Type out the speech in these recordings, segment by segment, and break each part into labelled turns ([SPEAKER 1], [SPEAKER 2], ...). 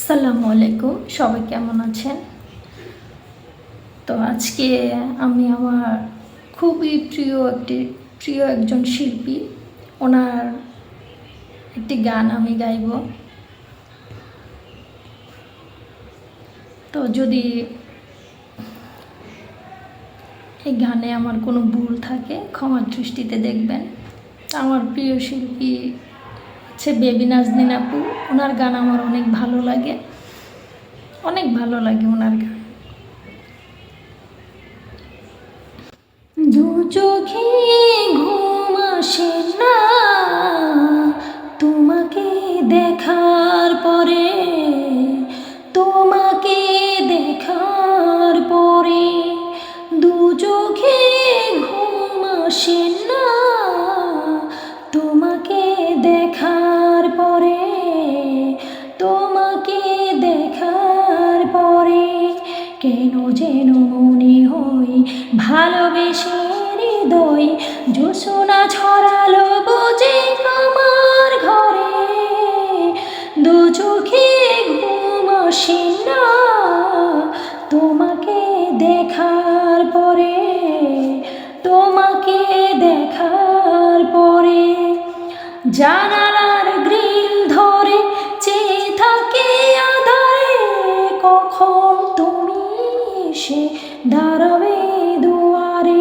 [SPEAKER 1] আসসালামু আলাইকুম, সবাই কেমন আছেন? তো আজকে আমি আমার খুবই প্রিয় একটি, প্রিয় একজন শিল্পী, ওনার একটি গান আমি গাইব। তো যদি এই গানে আমার কোনো ভুল থাকে, ক্ষমার দৃষ্টিতে দেখবেন। আমার প্রিয় শিল্পী হচ্ছে বেবি নাজনীন আপু। ওনার গান আমার অনেক ভালো লাগে। অনেক ভালো লাগে ওনার গান। দু চোখে ঘুম আসে না। তোমাকে দেখার পরে, তোমাকে দেখার পরে দু চোখে ঘুম আসে না কেন যেন মনে হয় ভালোবেসে হৃদয় জোসনা ছড়ালো বুঝে আমার ঘরে। দু চোখে ঘুম না, তোমাকে দেখার পরে, তোমাকে দেখার পরে। জানালার দাঁড়াবে দুয়ারে,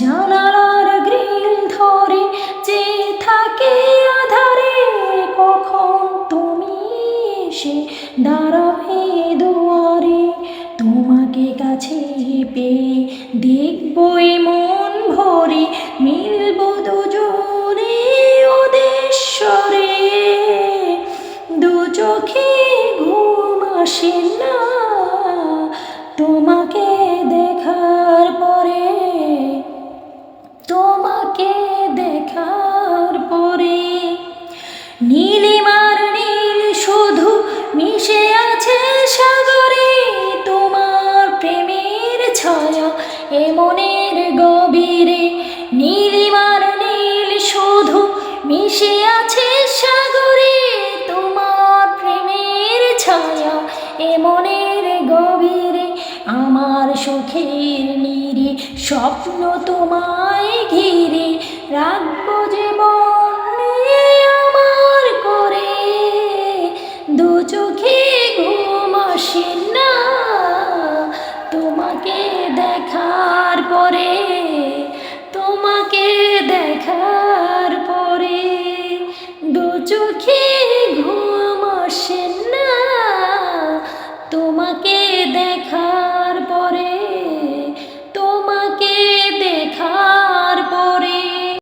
[SPEAKER 1] জানালার গ্রিল ধরে চেয়ে থাকে আধারে, কখন তুমি এসে দাঁড়াবে দুয়ারে? তোমাকে কাছে পেয়ে দেখবই মন ভরে, মিলব দুজনে ওদেশ্বরে দু চোখে ঘুম আসে না। নীলিমার নীল শুধু মিশে আছে সাগরে। তোমার প্রেমের ছায়া এ মনের গভীরে, আমার সুখের নীরে, স্বপ্ন তোমায় ঘিরে। রাখব জীবনে